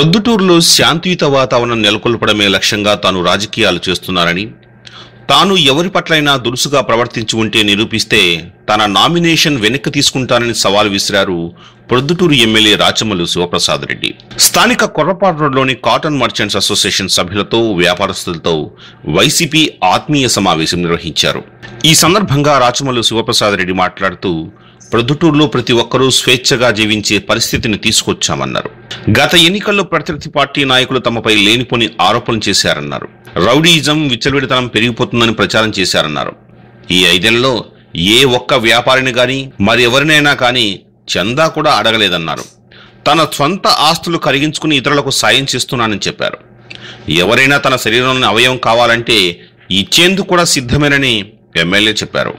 ప్రొద్దుటూరులో శాంతియుత వాతావరణం నెలకొల్పడమే లక్ష్యంగా తాను రాజకీయాలు చేస్తున్నారని తాను ఎవరి పట్లైనా దురుసుగా ప్రవర్తించి ఉంటే నిరూపిస్తే తన నామినేషన్ వెనక్కి తీసుకుంటానని సవాల్ విసిరారు ప్రొద్దుటూరు ఎమ్మెల్యే రాచమల్లు శివప్రసాద్ రెడ్డి. స్థానిక కొర్రపాడు రోడ్లోని కాటన్ మర్చెంట్స్ అసోసియేషన్ సభ్యులతో వ్యాపారస్తులతో వైసీపీ ఆత్మీయ సమావేశం నిర్వహించారు. ఈ సందర్భంగా రాచమల్లు శివప్రసాద్ రెడ్డి మాట్లాడుతూ ప్రొద్దుటూరులో ప్రతి ఒక్కరూ స్వేచ్ఛగా జీవించే పరిస్థితిని తీసుకొచ్చామన్నారు. గత ఎన్నికల్లో ప్రతిపక్ష పార్టీ నాయకులు తమపై లేనిపోని ఆరోపణలు చేశారన్నారు. రౌడీయిజం విచ్చలవిడితనం పెరిగిపోతుందని ప్రచారం చేశారన్నారు. ఈ ఐదేళ్ళలో ఏ ఒక్క వ్యాపారిని గాని మరెవరినైనా కానీ చందా కూడా అడగలేదన్నారు. తన స్వంత ఆస్తులు కరిగించుకుని ఇతరులకు సాయం చేస్తున్నానని చెప్పారు. ఎవరైనా తన శరీరంలోని అవయవం కావాలంటే ఇచ్చేందుకు కూడా సిద్ధమేనని ఎమ్మెల్యే చెప్పారు.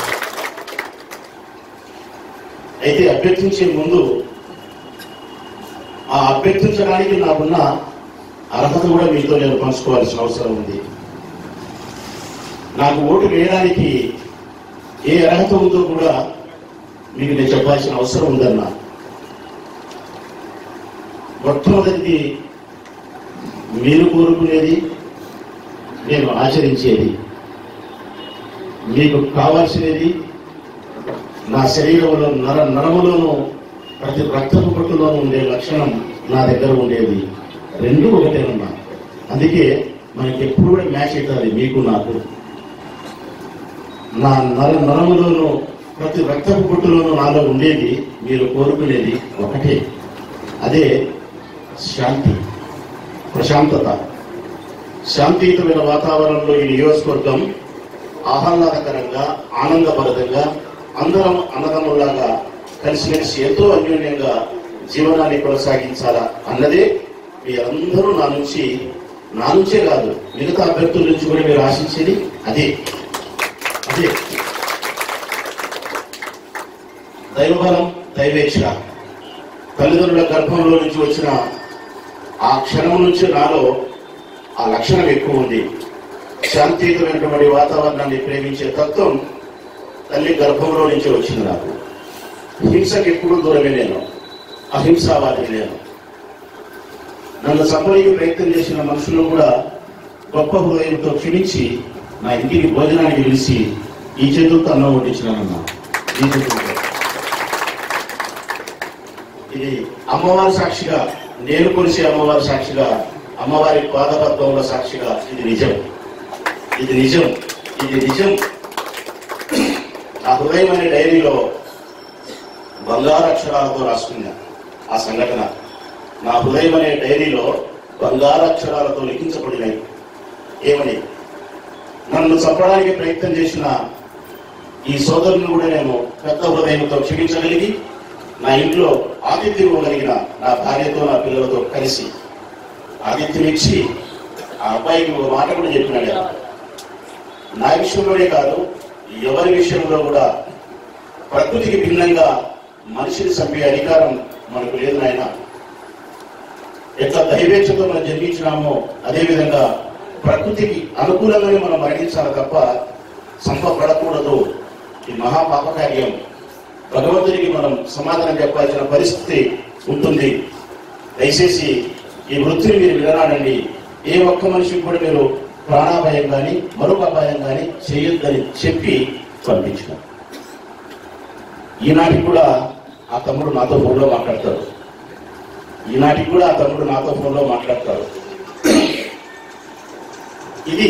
అయితే అభ్యర్థించే ముందు ఆ అభ్యర్థించడానికి నాకున్న అర్హత కూడా మీతో నేను పంచుకోవాల్సిన అవసరం ఉంది. నాకు ఓటు వేయడానికి ఏ అర్హత ఉందో కూడా మీకు నేను చెప్పాల్సిన అవసరం ఉందన్నా. మొట్టమొదటిది మీరు కోరుకునేది నేను ఆచరించేది. మీకు కావాల్సినది నా శరీరంలో నర నరములోనూ ప్రతి రక్తపు పట్టులోనూ ఉండే లక్షణం నా దగ్గర ఉండేది. రెండు ఒకటేనమ్మా. అందుకే మనకి ఎప్పుడు కూడా మ్యాచ్ అవుతుంది మీకు నాకు. నా నర నరములోనూ ప్రతి రక్తపు పుట్టులోనూ నాలో ఉండేది మీరు కోరుకునేది ఒకటే. అదే శాంతి ప్రశాంతత. శాంతియుతమైన వాతావరణంలో ఈ నియోజకవర్గం ఆహ్లాదకరంగా ఆనందభరితంగా అందరం అన్నదమ్ములాగా కలిసిమెలిసి ఎంతో అన్యోన్యంగా జీవనాన్ని కొనసాగించాలా అన్నదే మీరందరూ నా నుంచి నా నుంచే కాదు మిగతా అభ్యర్థుల నుంచి కూడా మీరు ఆశించేది అదే. అదే. దైవబలం దైవేచ్ఛ. తల్లిదండ్రుల గర్భంలో నుంచి వచ్చిన ఆ క్షణం నుంచి నాలో ఆ లక్షణం ఎక్కువ ఉంది. శాంతియుతమైనటువంటి వాతావరణాన్ని ప్రేమించే తత్వం తల్లి గర్భంలో నుంచి వచ్చింది నాకు. హింసకి ఎప్పుడు దూరమే నేను. అహింసావాది నేను. నన్ను సంపడానికి ప్రయత్నం చేసిన మనుషులను కూడా గొప్ప హృదయంతో క్షమించి నా ఇంటికి భోజనానికి పిలిచి ఈ చేతులతో అన్నం వడ్డించినానన్నా ఈ చేతులతో. ఇది అమ్మవారి సాక్షిగా నేను కొలిసే అమ్మవారి సాక్షిగా అమ్మవారి పాదపద్మంలో సాక్షిగా ఇది నిజం. ఇది నిజం. ఇది నిజం. ఆ హృదయం అనే డైరీలో బంగారు అక్షరాలతో రాసుకున్నా ఆ సంఘటన. నా హృదయం అనే డైరీలో బంగారు అక్షరాలతో లిఖించబడినాయి ఏమని? నన్ను చంపడానికి ప్రయత్నం చేసిన ఈ సోదరుని కూడా నేను పెద్ద హృదయంతో క్షమించగలిగి నా ఇంట్లో ఆతిథ్యం ఇవ్వగలిగిన నా భార్యతో నా పిల్లలతో కలిసి ఆతిథ్యం ఇచ్చి ఆ అబ్బాయికి ఒక మాట కూడా చెప్పినాడు. నా విషయంలోనే కాదు ఎవరి విషయంలో కూడా ప్రకృతికి భిన్నంగా మనిషిని చంపే అధికారం మనకు లేదు నాయన. ఎంత దైవేచ్ఛతో మనం జన్మించినామో అదేవిధంగా ప్రకృతికి అనుకూలంగానే మనం మరణించాలి తప్ప చంపబడకూడదు ఈ మహాపాపకార్యం భగవంతునికి మనం సమాధానం చెప్పాల్సిన పరిస్థితి ఉంటుంది. దయచేసి ఈ వృత్తిని మీరు వినరానండి ఏ ఒక్క మనిషికి కూడా మీరు ప్రాణాభయం కానీ మరొక అపాయం కానీ చేయొద్దని చెప్పి పంపించిన. ఈనాటికి కూడా ఆ తమ్ముడు నాతో ఫోన్లో మాట్లాడతాడు ఈనాటికి కూడా ఆ తమ్ముడు నాతో ఫోన్లో మాట్లాడతాడు ఇది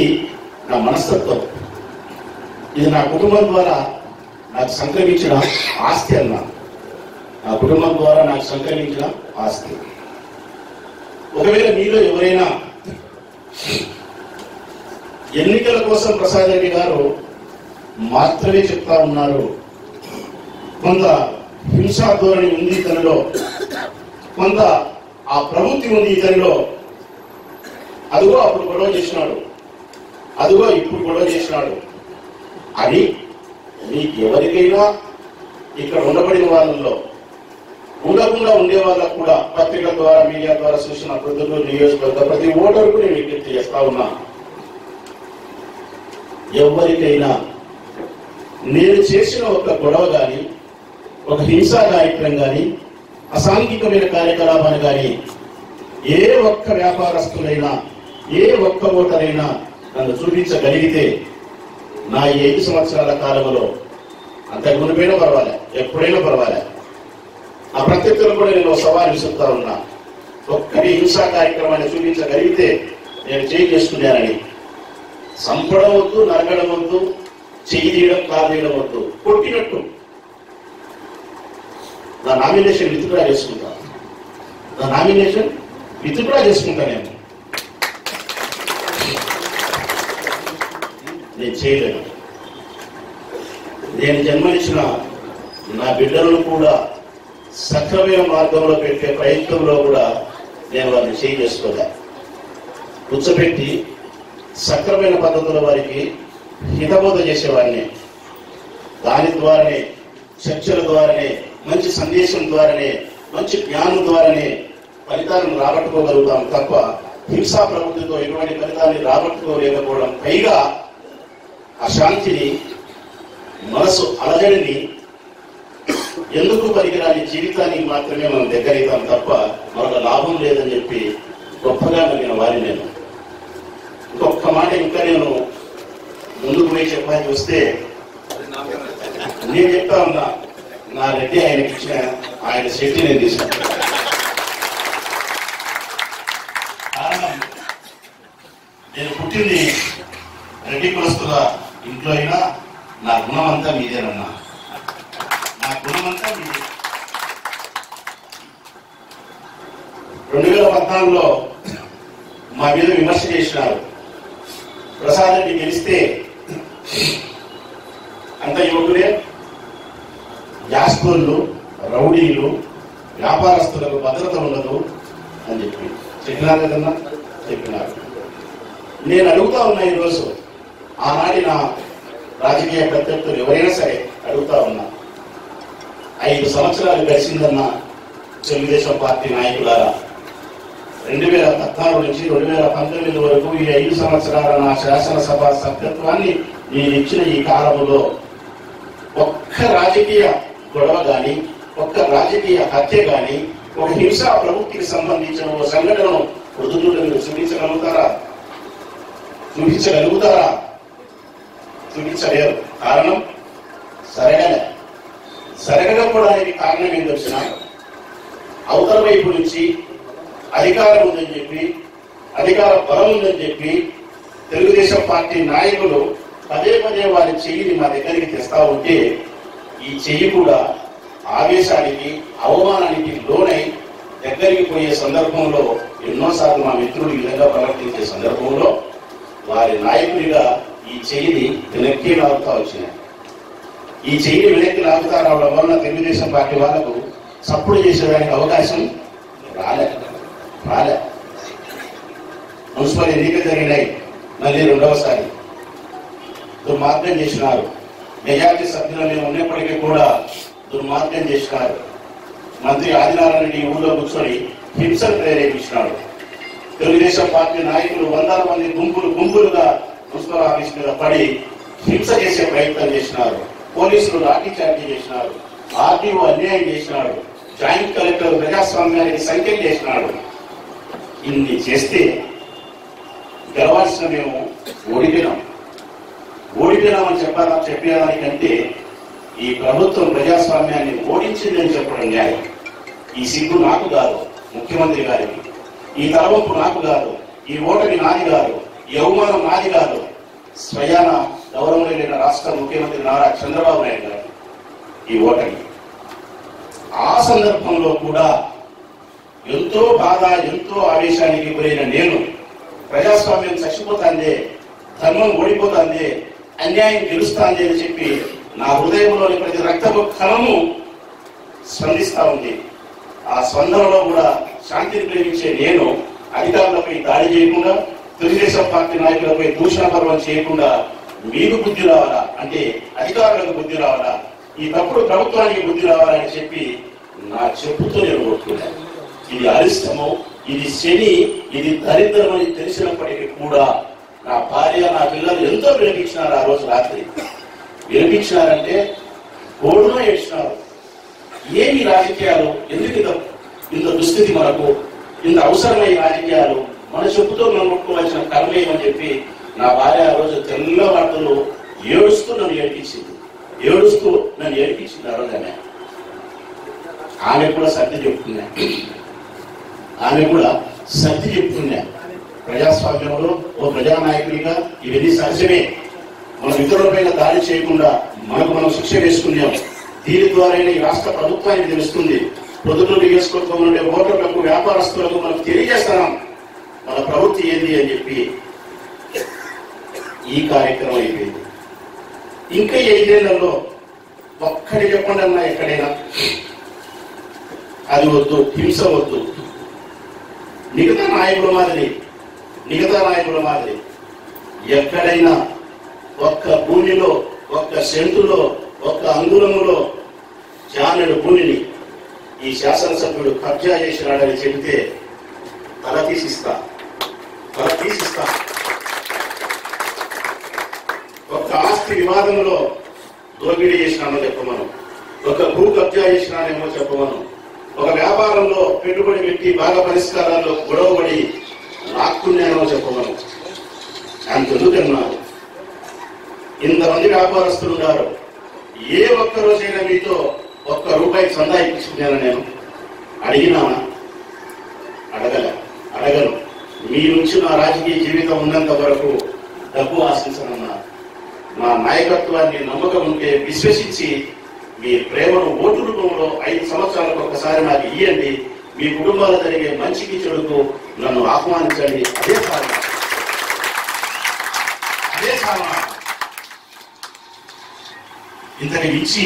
నా మనస్తత్వం. ఇది నా కుటుంబం ద్వారా నాకు సంక్రమించిన ఆస్తి అన్న. నా కుటుంబం ద్వారా నాకు సంక్రమించిన ఆస్తి. ఒకవేళ మీలో ఎవరైనా ఎన్నికల కోసం ప్రసాద్ రెడ్డి గారు మాత్రమే చెప్తా ఉన్నారు. కొంత హింసా ధోరణి ఉంది ఇతనిలో. కొంత ఆ ప్రవృత్తి ఉంది ఇతనిలో. అదిగో అప్పుడు గొడవ చేసినాడు. అదిగో ఇప్పుడు గొడవ చేసినాడు. అని మీకు ఎవరికైనా ఇక్కడ ఉండబడిన వాళ్ళల్లో ఉండకుండా ఉండే వాళ్ళకు కూడా పత్రికల ద్వారా మీడియా ద్వారా చూసిన ప్రజలు నియోజకవర్గ ప్రతి ఓటర్కు నేను విజ్ఞప్తి చేస్తా ఉన్నాను ఎవరికైనా. నేను చేసిన ఒక గొడవ కానీ ఒక హింసా కార్యక్రమం కానీ అసాంఘికమైన కార్యకలాపాలు కానీ ఏ ఒక్క వ్యాపారస్తులైనా ఏ ఒక్క ఓటరైనా నన్ను చూపించగలిగితే నా ఏడు ఐదు సంవత్సరాల కాలంలో అంతకు మునిపోయినా పర్వాలే ఎప్పుడైనా పర్వాలే. ఆ ప్రత్యర్థులు కూడా నేను సవాలు విసురుతా ఉన్నా. ఒక్కటి హింసా కార్యక్రమాన్ని చూపించగలిగితే నేను చేయి చేసుకున్నానని. సంపడం వద్దు నరకడం వద్దు చెయ్యి తీయడం కాలు తీయడం వద్దు. కొట్టినట్టు. నా నామినేషన్ విత్డ్రా చేసుకుంటా. నా నామినేషన్ విత్డ్రా చేసుకుంటా నేను. నేను చేయలేను. నేను జన్మనిచ్చిన నా బిడ్డలను కూడా సక్రమైన మార్గంలో పెట్టే ప్రయత్నంలో కూడా నేను వారిని చేయి చేసుకోలే. కూర్చోబెట్టి సక్రమైన పద్ధతుల వారికి హితబోధ చేసేవాడిని దాని ద్వారానే చర్చల ద్వారానే మంచి సందేశం ద్వారానే మంచి జ్ఞానం ద్వారానే ఫలితాలను రాబట్టుకోగలుగుతాం తప్ప హింసా ప్రవృత్తితో ఎటువంటి ఫలితాన్ని రాబట్టుకోలేకపోవడం పైగా అశాంతిని మనసు అలజడిని ఎందుకు పనికిరాని జీవితానికి మాత్రమే మనం దగ్గరవుతాం తప్ప మరొక లాభం లేదని చెప్పి గొప్పగా మిగిలిన వారి నేను. మాట ఇంకా నేను ముందుకు పోయి చెప్పాల్సి వస్తే నేను చెప్తా ఉన్నా నా రెడ్డి ఆయనకి ఇచ్చిన ఆయన శక్తి నేను తీసుకున్నాను కారణం నేను పుట్టింది రెడ్డి కులస్తుల ఇంట్లో అయినా నా గుణం అంతా మీదేనన్నా. నా గుణం అంతా మీదే. రెండు వేల పద్నాలుగులో మా మీద విమర్శ చేసినారు. ప్రసాద్ రెడ్డి గెలిస్తే అంత యువకులే యాస్కులు రౌడీలు వ్యాపారస్తులకు భద్రత ఉండదు అని చెప్పి చెప్పినారు కదన్నా? చెప్పినారు. నేను అడుగుతా ఉన్నా ఈరోజు ఆనాటి నా రాజకీయ ప్రత్యర్థులు ఎవరైనా సరే అడుగుతా ఉన్నా ఐదు సంవత్సరాలు గడిచిందన్న తెలుగుదేశం పార్టీ నాయకులారా రెండు వేల పద్నాలుగు నుంచి రెండు వేల పంతొమ్మిది వరకు ఈ ఐదు సంవత్సరాల నా శాసనసభ సభ్యత్వాన్ని నేను ఇచ్చిన ఈ కాలంలో ఒక్క రాజకీయ గొడవ కానీ ఒక్క రాజకీయ హత్య కానీ ఒక హింసా ప్రవృత్తికి సంబంధించిన ఒక సంఘటనను పొద్దుటూరు మీరు చూపించగలుగుతారా? చూపించగలుగుతారా? చూపించలేరు. కారణం? సరగలే. సరగకపోవడానికి కారణం ఏం తెలిసిన? అవతల వైపు నుంచి అధికారం ఉందని చెప్పి అధికార బలం ఉందని చెప్పి తెలుగుదేశం పార్టీ నాయకులు పదే పదే వారి చెయ్యిని మా దగ్గరికి తెస్తా ఉంటే ఈ చెయ్యి కూడా ఆవేశానికి అవమానానికి లోనై దగ్గరికి పోయే సందర్భంలో ఎన్నోసార్లు మా మిత్రులు ఈ విధంగా ప్రవర్తించే సందర్భంలో వారి నాయకుడిగా ఈ చెయ్యిని వెనక్కి లాగుతా వచ్చినాయి. ఈ చెయ్యిని వెనక్కి లాగుతా రావడం వలన తెలుగుదేశం పార్టీ వాళ్ళకు సప్పుడు చేసేదానికి అవకాశం రాలేదు. రాలే. మున్సిపల్ ఎన్నికలు జరిగినాయి. మళ్ళీ రెండవసారి. దుర్మార్గం చేసినారు. మెజార్టీ సభ్యులు మేము ఉన్నప్పటికీ కూడా దుర్మార్గం చేసినారు. మంత్రి ఆదినారాయణ రెడ్డి ఊళ్ళో కూర్చొని హింసను ప్రేరేపించినాడు తెలుగుదేశం పార్టీ నాయకులు వందల మంది గుంపులు గుంపులుగా మున్సిపల్ ఆఫీస్ మీద పడి హింస చేసే ప్రయత్నం చేసినారు. పోలీసులు లాఠీచార్జీ చేసినారు. ఆర్టీఓ అన్యాయం చేసినాడు జాయింట్ కలెక్టర్ ప్రజాస్వామ్యానికి సంఖ్య చేసినాడు ఇన్ని చేస్తే గెలవాల్సిన మేము ఓడిపోయినాం. ఓడిపోయినామని చెప్పాలా? చెప్పేదానికంటే ఈ ప్రభుత్వం ప్రజాస్వామ్యాన్ని ఓడించిందని చెప్పడం న్యాయం. ఈ సిగ్గు నాకు కాదు ముఖ్యమంత్రి గారికి. ఈ తలవంపు నాకు కాదు ఈ ఓటమి నాది కాదు ఈ అవమానం నాది కాదు. స్వయాన గౌరవనీయులైన రాష్ట్ర ముఖ్యమంత్రి నారా చంద్రబాబు నాయుడు గారు ఈ ఓటమి. ఆ సందర్భంలో కూడా ఎంతో బాధ ఎంతో ఆవేశానికి గురైన నేను ప్రజాస్వామ్యం చచ్చిపోతాందే ధర్మం ఓడిపోతాందే అన్యాయం గెలుస్తాంది అని చెప్పి నా హృదయంలోని ప్రతి రక్తపు కణము స్పందిస్తా ఉంది. ఆ స్పందనలో కూడా శాంతిని ప్రేమించే నేను అధికారులపై దాడి చేయకుండా తెలుగుదేశం పార్టీ నాయకులపై దూషణ పర్వం చేయకుండా మీకు బుద్ధి రావాలా? అంటే అధికారులకు బుద్ధి రావాలా? ఈ తప్పుడు ప్రభుత్వానికి బుద్ధి రావాలని చెప్పి నా చెప్పుతో నేను కొట్టుకున్నాను ఇది అరిష్టము ఇది శని ఇది దరిద్రం అని తెలిసినప్పటికీ కూడా నా భార్య నా పిల్లలు ఎంతో వినిపించినారు ఆ రోజు రాత్రి. వినిపించినారంటే గోడున ఏడ్చినారు. ఏమి రాజకీయాలు? ఎందుకు ఇంత ఇంత దుస్థితి మనకు? ఇంత అవసరమైన రాజకీయాలు? మన చెప్పుతో మనం కొట్టుకోవాల్సిన కర్మ ఏమని చెప్పి నా భార్య ఆ రోజు తెల్ల వార్తలు ఏడుస్తూ నన్ను ఏడిపించింది. ఏడుస్తూ నన్ను ఏడిపించింది ఆ రోజు ఆమె. ఆమె కూడా సర్ది చెప్తున్నా ఆమె కూడా సర్ది చెప్తున్నా ప్రజాస్వామ్యంలో ఓ ప్రజానాయకునిగా ఇవన్నీ సహజమే మన ఇతరులపైన దాడి చేయకుండా మనకు మనం శిక్ష వేసుకున్నాం. దీని ద్వారానే ఈ రాష్ట్ర ప్రభుత్వానికి తెలుస్తుంది. పొద్దుటూరు నియోజకవర్గంలో ఉండే ఓటర్లకు వ్యాపారస్తులకు మనకు తెలియజేస్తాం మన ప్రవృత్తి ఏంది అని చెప్పి ఈ కార్యక్రమం అయిపోయింది. ఇంకా ఈ ఐదేళ్ళలో ఒక్కడి చెప్పండి అన్నా ఎక్కడైనా. అది వద్దు హింస వద్దు మిగతా నాయకుల మాదిరి మిగతా నాయకుల మాదిరి ఎక్కడైనా ఒక్క భూమిలో ఒక్క సెంటులో ఒక్క అంగుళములో జానెడు భూమిని ఈ శాసనసభ్యుడు కబ్జా చేసినాడని చెబితే తల తీసిస్తా తల తీసిస్తా. ఒక ఆస్తి వివాదంలో దోపిడీ చేసినామో చెప్పమను. ఒక భూ కబ్జా చేసినానేమో చెప్పమను. ఒక వ్యాపారంలో పెట్టుబడి పెట్టి బాగా పరిష్కారాల్లో గొడవపడి లాక్కున్నానో అంత అంతెందుకన్నారు ఇంతమంది వ్యాపారస్తులు ఉన్నారు. ఏ ఒక్క రోజైనా మీతో ఒక్క రూపాయి చందా ఇప్పించుకున్నాను నేను. అడిగినానా? అడగల. అడగను. మీ నుంచి నా రాజకీయ జీవితం ఉన్నంత వరకు డబ్బు ఆశించనన్నారు నా నాయకత్వాన్ని నమ్మకం ఉంటే విశ్వసించి మీ ప్రేమను ఓటు రూపంలో ఐదు సంవత్సరాలకు ఒకసారి నాకు ఇయ్యండి. మీ కుటుంబాలు జరిగే మంచికి చెడుకు నన్ను ఆహ్వానించండి. అదే సాధన అదే సాధన ఇంతని ఇచ్చి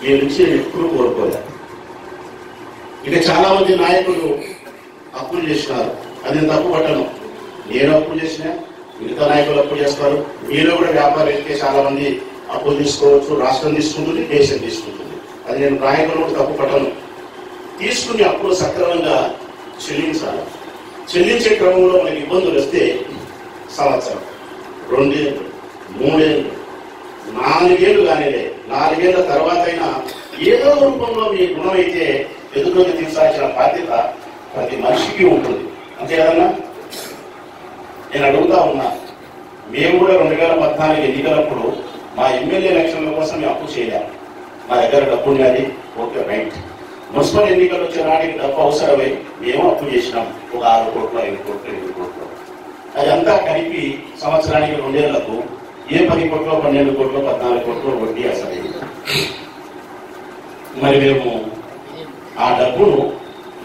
మీ నుంచి నేను ఎప్పుడు కోరుకోలే. ఇక చాలా మంది నాయకులు అప్పులు చేసినారు అది తప్పు పట్టను నేను అప్పు చేసిన మిగతా నాయకులు అప్పులు చేస్తారు. మీలో కూడా వ్యాపారం అయితే చాలా మంది అప్పులు తీసుకోవచ్చు రాష్ట్రం తీసుకుంటుంది దేశం తీసుకుంటుంది. అది నేను నాయకులు తప్పు పట్టను. తీసుకుని అప్పులు సక్రమంగా చెల్లించాలి. చెల్లించే క్రమంలో మనకి ఇబ్బందులు వస్తే సంవత్సరం రెండేళ్ళు మూడేళ్ళు నాలుగేళ్ళు కానిలే నాలుగేళ్ళ తర్వాత అయినా ఏదో రూపంలో మీ గుణం అయితే ఎదుర్కొని తీర్చాల్సిన బాధ్యత ప్రతి మనిషికి ఉంటుంది. అంతే కదన్నా? నేను అడుగుతా ఉన్నా మేము కూడా రెండు వేల పద్నాలుగు ఎన్నికలప్పుడు మా ఎమ్మెల్యే ఎలక్షన్ల కోసం మేము అప్పు చేయలేము. మా దగ్గర డబ్బు ఉన్నది ఓకే రైట్. మున్సిపల్ ఎన్నికలు వచ్చే నాటికి డబ్బు అవసరమై మేము అప్పు చేసినాం. ఒక ఆరు కోట్లు ఐదు కోట్లు ఎనిమిది కోట్లు. అదంతా కలిపి సంవత్సరానికి రెండేళ్ళకు ఏ పది కోట్లు పన్నెండు కోట్లు పద్నాలుగు కోట్లు వడ్డీ అసలు. మరి మేము ఆ డబ్బును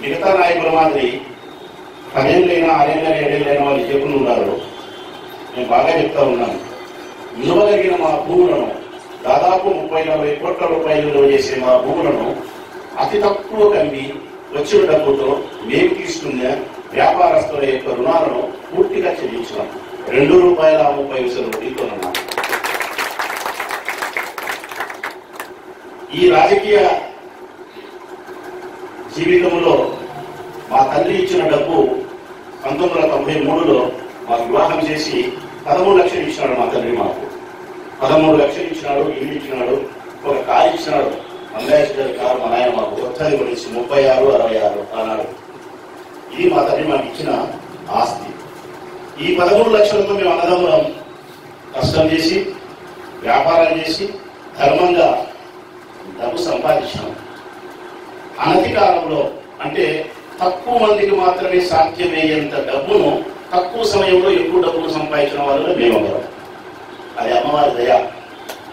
మిగతా నాయకుల మాదిరి పదేళ్ళైనా ఆరేళ్ళైనా ఏడేళ్ళైనా వాళ్ళు చెప్పులు ఉన్నారు నేను బాగా చెప్తా ఉన్నాను. విలువగలిగిన మా భూములను దాదాపు ముప్పై నలభై కోట్ల రూపాయలు చేసే మా భూములను అతి తక్కువ కమ్మి వచ్చిన డబ్బుతో మేము తీసుకున్న వ్యాపారస్తుల యొక్క రుణాలను పూర్తిగా చెల్లించినాం రెండు రూపాయల ముప్పై పైసలు వడ్డీతోనన్నా ఈ రాజకీయ జీవితంలో మా తల్లి ఇచ్చిన డబ్బు పంతొమ్మిది వందల తొంభై మూడులో మా వివాహం చేసి పదమూడు లక్షలు ఇచ్చినాడు మా తండ్రి మాకు. పదమూడు లక్షలు ఇచ్చినాడు ఇల్లు ఇచ్చినాడు ఒక కారు ఇచ్చినాడు. అంబాసిడర్ కారు మా నాయన మాకు కొత్తది గురించి ముప్పై ఆరు అరవై ఆరు అన్నాడు. ఇది మా తండ్రి మాకు ఇచ్చిన ఆస్తి. ఈ పదమూడు లక్షలతో మేము అన్నదమ్ములం కష్టం చేసి వ్యాపారం చేసి ధర్మంగా డబ్బు సంపాదించాం అనతి కాలంలో అంటే తక్కువ మందికి మాత్రమే సాధ్యమయ్యేంత డబ్బును తక్కువ సమయంలో ఎక్కువ డబ్బులు సంపాదించిన వాళ్ళు మేము అది అమ్మవారి దయ.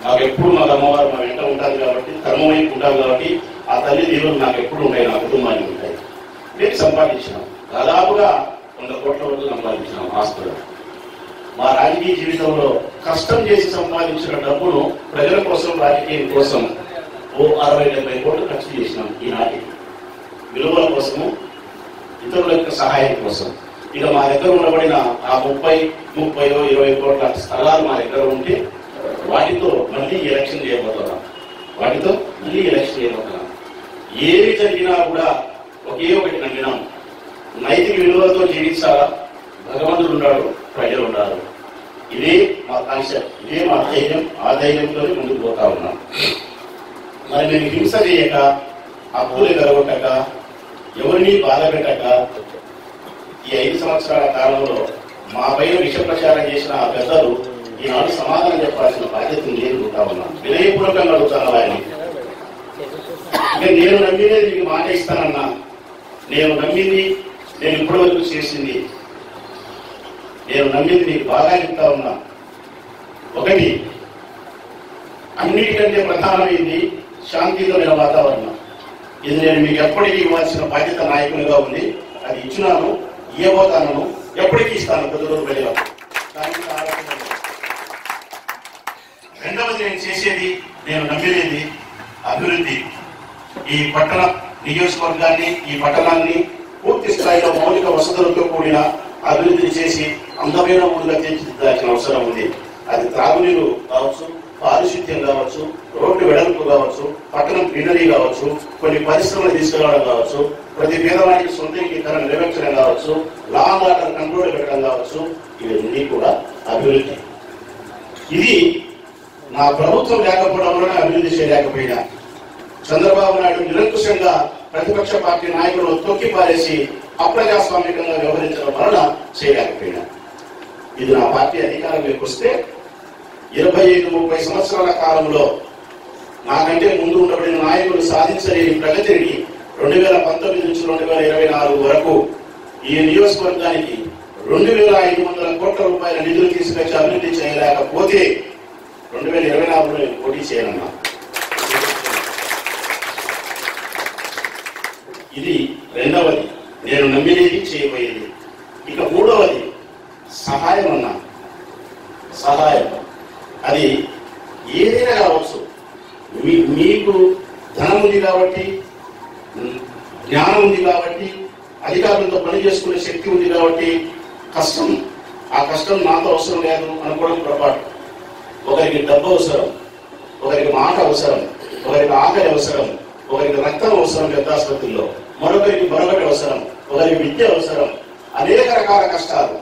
నాకు ఎప్పుడు మాకు అమ్మవారు మా వెంట ఉంటుంది కాబట్టి ధర్మం ఉంటారు కాబట్టి ఆ తల్లి దీవులు నాకు ఎప్పుడు ఉంటాయి నా కుటుంబానికి ఉంటాయి. నేను సంపాదించినాం. దాదాపుగా వంద కోట్ల వరకు సంపాదించినాం ఆస్తులు. మా రాజకీయ జీవితంలో కష్టం చేసి సంపాదించిన డబ్బును ప్రజల కోసం రాజకీయం కోసం ఓ అరవై డెబ్బై కోట్లు ఖర్చు చేసినాం ఈనాటికి. విలువల కోసము ఇతరుల యొక్క సహాయం కోసం. ఇక మా దగ్గర ఉండబడిన ఆ ముప్పై ముప్పై ఇరవై కోట్ల స్థలాలు మా దగ్గర ఉంటే వాటితో మళ్ళీ ఎలక్షన్ చేయబోతున్నాం. వాటితో మళ్ళీ ఎలక్షన్ చేయబోతున్నాం. ఏమి జరిగినా కూడా ఒకే ఒకటి నమ్మినాం. నైతిక విలువలతో జీవించాలా? భగవంతుడు ఉన్నాడు ప్రజలు ఉన్నారు. ఇదే మా కాన్సెప్ట్ ఇదే మా ధైర్యం. ఆ ధైర్యంతో ముందుకు పోతా ఉన్నాం. మరి మేము హింస చేయక అప్పులు ఎగరగొట్టక ఎవరిని బాధ పెట్టక ఐదు సంవత్సరాల కాలంలో మా పైన విష ప్రచారం చేసిన ఆ పెద్దలు ఈనాడు సమాధానం చెప్పాల్సిన బాధ్యత నేను ఉంటా ఉన్నాను. వినయపూర్వకంగా అడుగుతాను వారిని నేను నమ్మినది మీకు మాట ఇస్తానన్నా. నేను నమ్మింది నేను ఇప్పటి వరకు చేసింది. నేను నమ్మింది మీకు బాగా చెప్తా ఉన్నా. ఒకటి అన్నిటికంటే ప్రధానమైంది శాంతితోనే వాతావరణం. ఇది నేను మీకు ఎప్పటికీ ఇవ్వాల్సిన బాధ్యత నాయకునిగా ఉంది. అది ఇచ్చినాను. ఇవ్వబోతాను ఎప్పటికీ ఇస్తాను కొద్ది ప్రజలకు దానికి రెండవది నేను చేసేది నేను నమ్మేది అభివృద్ధి. ఈ పట్టణ నియోజకవర్గాన్ని ఈ పట్టణాన్ని పూర్తి స్థాయిలో మౌలిక వసతులతో కూడిన అభివృద్ధిని చేసి అందమైన ఊళ్ళగా తీర్చిదిద్దాల్సిన అవసరం ఉంది. అది త్రాగునీరు కావచ్చు పారిశుద్ధ్యం కావచ్చు రోడ్డు వెడల్పు కావచ్చు పట్టణం గ్రీనరీ కావచ్చు కొన్ని పరిశ్రమలు తీసుకురావడం కావచ్చు ప్రతి పేదవానికి సొంత ఇంకీకరణ నిర్వహించడం కావచ్చు లా అండ్ ఆర్డర్ కంట్రోల్ పెట్టడం కావచ్చు ఇవన్నీ కూడా అభివృద్ధి. ఇది నా ప్రభుత్వం లేకపోవడం వలన అభివృద్ధి చేయలేకపోయినా. చంద్రబాబు నాయుడు నిరంకుశంగా ప్రతిపక్ష పార్టీ నాయకులను తొక్కి పారేసి అప్రజాస్వామికంగా వ్యవహరించడం వలన చేయలేకపోయినా. ఇది నా పార్టీ అధికారంలోకి వస్తే ఇరవై ఐదు ముప్పై సంవత్సరాల కాలంలో నాకంటే ముందు ఉండబడిన నాయకులు సాధించలేని ప్రగతిని రెండు వేల పంతొమ్మిది నుంచి రెండు వేల ఇరవై నాలుగు వరకు ఈ నియోజకవర్గానికి రెండు వేల ఐదు వందల కోట్ల రూపాయల నిధులు తీసుకొచ్చి అభివృద్ధి చేయలేకపోతే రెండు వేల ఇరవై నాలుగులో నేను పోటీ చేయనన్నా ఇది రెండవది. నేను నమ్మినది చేయబోయేది. ఇక మూడవది సహాయం అన్నా. సహాయం. అది ఏదైనా కావచ్చు మీ మీకు ధనం ఉంది కాబట్టి జ్ఞానం ఉంది కాబట్టి అధికారులతో పని చేసుకునే శక్తి ఉంది కాబట్టి కష్టం. ఆ కష్టం నాతో అవసరం లేదు అనుకోవడం పొరపాటు. ఒకరికి డబ్బు అవసరం ఒకరికి మాట అవసరం ఒకరికి ఆకలి అవసరం ఒకరికి రక్తం అవసరం పెద్ద ఆసుపత్రిలో మరొకరికి మరొకటి అవసరం ఒకరికి విద్య అవసరం అనేక రకాల కష్టాలు.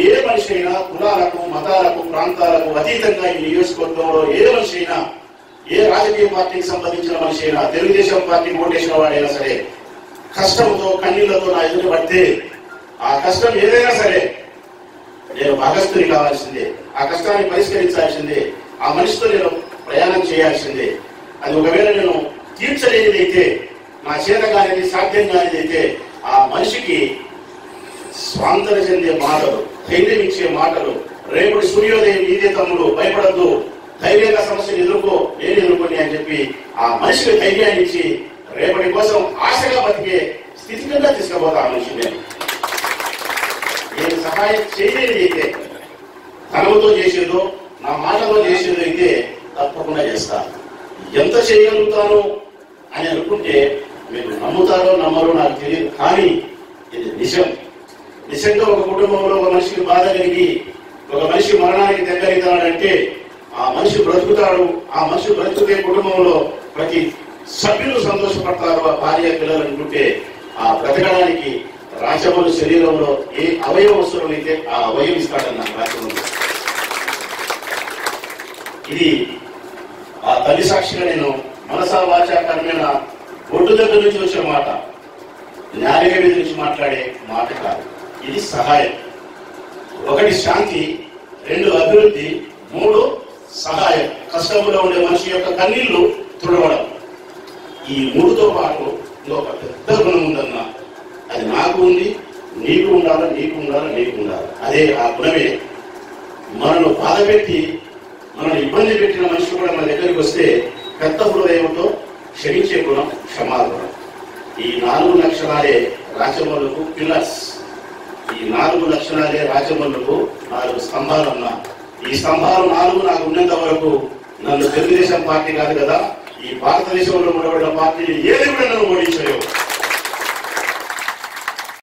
ఏ మనిషి అయినా కులాలకు మతాలకు ప్రాంతాలకు అతీతంగా ఈ నియోజకవర్గంలో ఏ మనిషి అయినా ఏ రాజకీయ పార్టీకి సంబంధించిన మనిషి అయినా తెలుగుదేశం పార్టీ ఓటేసిన వాడైనా సరే కష్టంతో కన్నీళ్ళతో నా ఎదురు పడితే ఆ కష్టం ఏదైనా సరే నేను భాగస్థుని కావాల్సిందే ఆ కష్టాన్ని పరిష్కరించాల్సిందే ఆ మనిషితో నేను ప్రయాణం చేయాల్సిందే. అది ఒకవేళ నేను తీర్చలేనిదైతే నా చేత కానిది సాధ్యం కానిదైతే ఆ మనిషికి స్వాంతర చెందే మాటలు ధైర్యం ఇచ్చే మాటలు. రేపటి సూర్యోదయం నీదే తమ్ముడు భయపడద్దు. ధైర్యంగా సమస్యను ఎదుర్కో నేను ఎదుర్కొని అని చెప్పి ఆ మనిషికి ధైర్యాన్ని ఇచ్చి రేపటి కోసం ఆశగా బతికే స్థితిగా తీసుకుపోతా ఆ మనిషి నేను. నేను సహాయం చేయలేదు అయితే తనవుతో చేసేదో నా మాటతో చేసేదో అయితే తప్పకుండా చేస్తా. ఎంత చేయగలుగుతాను అని అనుకుంటే మీరు నమ్ముతారో నమ్మరో నాకు తెలియదు కానీ ఇది నిజం. నిజంగా ఒక కుటుంబంలో ఒక మనిషికి బాధ కలిగి ఒక మనిషి మరణానికి దగ్గరవుతాడంటే ఆ మనిషి బ్రతుకుతాడు ఆ మనిషి బ్రతుకుతే కుటుంబంలో ప్రతి సభ్యులు సంతోషపడతారు ఆ భార్య పిల్లలు అనుకుంటే ఆ బ్రతకడానికి రాచమల్లు శరీరంలో ఏ అవయవ అవసరమైతే ఆ అవయవం ఇస్తాడన్న రాచమల్లు ఇది ఆ తల్లి సాక్షిగా నేను మనసా వాచ కర్మేణ ఒడ్డు దగ్గర నుంచి వచ్చే మాట. న్యాయ మీద నుంచి మాట్లాడే మాట కాదు. ఇది సహాయం. ఒకటి శాంతి రెండు అభివృద్ధి మూడు సహాయం. కష్టంలో ఉండే మనిషి యొక్క కన్నీళ్ళు తుడవడం. ఈ మూడుతో పాటు ఇంకొక పెద్ద గుణం ఉందన్న అది నాకు ఉంది నీకు ఉండాలి నీకు ఉండాలి నీకు ఉండాలి. అదే ఆ గుణమే. మనను బాధపెట్టి మనల్ని ఇబ్బంది పెట్టిన మనిషి కూడా మన దగ్గరికి వస్తే పెద్ద హృదయంతో క్షమించే గుణం క్షమాగుణం. ఈ నాలుగు లక్షణాలే రాజమల్లుకు పిల్లర్స్ ఈ నాలుగు లక్షణాలే రాజమల్లుకు నాలుగు స్తంభాలు అన్నా. ఈ స్తంభాలు నాలుగు నాకు ఉన్నంత వరకు నన్ను తెలుగుదేశం పార్టీ కాదు కదా ఈ భారతదేశంలో ఉండబడిన పార్టీని ఏది కూడా నన్ను ఓడించలేవు